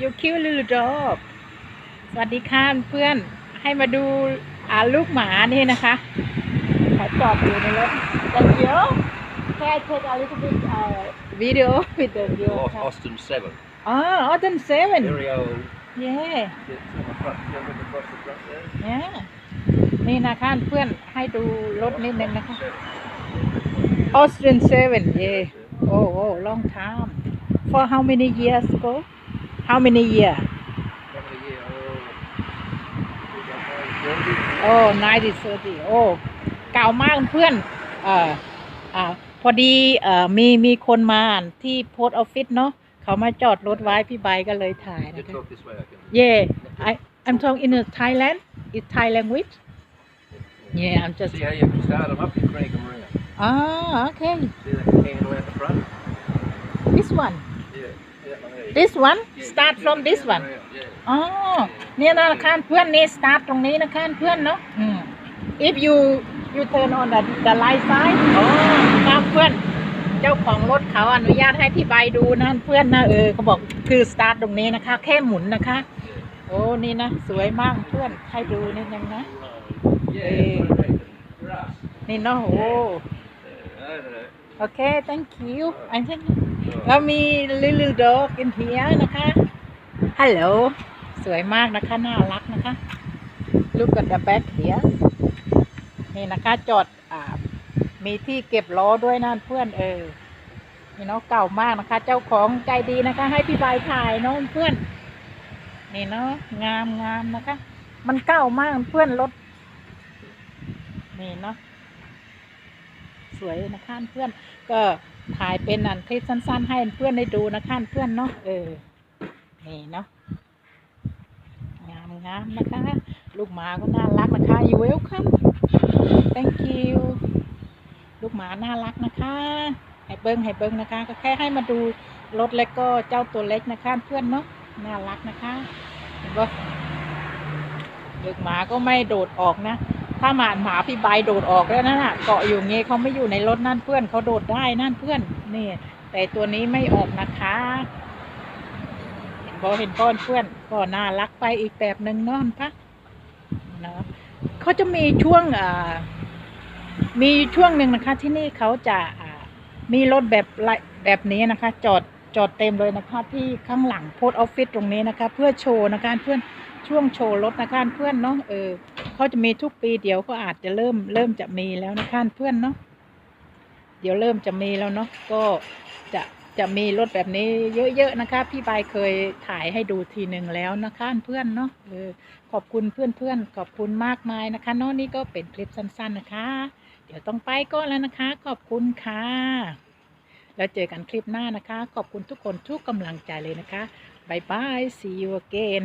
you cute little dog สวัสดีค่ะเพื่อนให้มาดูอ่าลูกหมานี่นะคะเขาจอดอยู่ในรถแต่เดี๋ยวแค่ take a little bit uh, video with the video Aus- ค่ะ Austin 7. อ๋อ Autumn seven Very old. yeah It's on the front, you know, look across the front there. yeah นี่นะคะเพื่อนให้ดูรถนิดนึงนะคะ Seven. Austrian seven yeah oh oh long time for how many years ago how many year How many years old? We got those, โอ้90 30โอ้เก่ามากเพื่อนเอ่ออ่าพอดีเอ่อมีมีคนมาที่โพสต์ออฟฟิศเนาะเขามาจอดรถไว้พี่ใบก็เลยถ่าย You นะคะ talk this way, I can. Yeah I I'm talking in Thailand is Thai language Yeah I'm just See how you start them up, you crank them around. อ๋อ okay See that handle at the front? this one Yeah. yeah like that. This one Yeah, start you from get this them one around, Yeah. อ๋อเนี่ยนะคะเพื่อนนี่ start ตรงนี้นะคะเพื่อนเนาะอืม if you you turn on the the right side อ๋อครับเพื่อน เจ้าของรถเขาอนุญาตให้พี่ใบดูนะเพื่อนนะเออเขาบอกคือ start ตรงนี้นะคะ แค่หมุนนะคะ โอ้ นี่นะ สวยมากเพื่อน ให้ดูนิดนึงนะ Yeah. Eh. that's what I reckon. Grass. นี่เนาะโอ้ Yeah, I don't know. โอเค thank you I think แล้วมี little dog in here นะคะ ฮัลโหล สวยมากนะคะ น่ารักนะคะ look at the back here นี่นะคะจอดอ่ามีที่เก็บล้อด้วยนะเพื่อนเออนี่เนาะเก่ามากนะคะ เจ้าของใจดีนะคะ ให้พี่ใบายถ่ายเนาะเพื่อนนี่เนาะงามงามนะคะ มันเก่ามากเพื่อนรถนี่เนาะ สวยนะคะเพื่อนก็ถ่ายเป็นอันคลิปสั้น ๆ ให้เพื่อนได้ดูนะคะเพื่อนเนาะเออนี่เนาะงามงามนะคะ ลูกหมาก็น่ารักนะคะ you welcome thank you ลูกหมาน่ารักนะคะให้เบิ้งให้เบิ้งนะคะ ก็แค่ให้มาดูรถเล็กก็เจ้าตัวเล็กนะคะ เพื่อนเนาะน่ารักนะคะเห็นปะลูกหมาก็ไม่โดดออกนะ ถ้าหมาหมาพี่ใบโดดออกแล้วนั่นน่ะเกาะอยู่เงี้เขาไม่อยู่ในรถนั่นเพื่อนเขาโดดได้นั่นเพื่อนนี่ แต่ตัวนี้ไม่ออกนะคะเห็นบอเห็นก้อนเพื่อนก็น่ารักไปอีกแบบหนึ่งเนาะปะเนาะเขาจะมีช่วงอ่ามีช่วงหนึ่งนะคะ ที่นี่เขาจะอ่ามีรถแบบแบบนี้นะคะ จอดจอดเต็มเลยนะคะ ที่ข้างหลังโพสออฟฟิศตรงนี้นะคะ เพื่อโชว์นะคะเพื่อน ช่วงโชว์รถนะคะเพื่อนเนาะเออเขาจะมีทุกปีเดี๋ยวก็อาจจะเริ่มเริ่มจะมีแล้วนะคะเพื่อนเนาะเดี๋ยวเริ่มจะมีแล้วเนาะก็จะจะมีรถแบบนี้เยอะๆนะคะ พี่บายเคยถ่ายให้ดูทีหนึ่งแล้วนะคะเพื่อนเนาะเออขอบคุณเพื่อนๆขอบคุณมากมายนะคะเนาะนี่ก็เป็นคลิปสั้น ๆนะคะ เดี๋ยวต้องไปก่อนแล้วนะคะ ขอบคุณค่ะแล้วเจอกันคลิปหน้านะคะ ขอบคุณทุกคนทุกกำลังใจเลยนะคะบายบาย see you again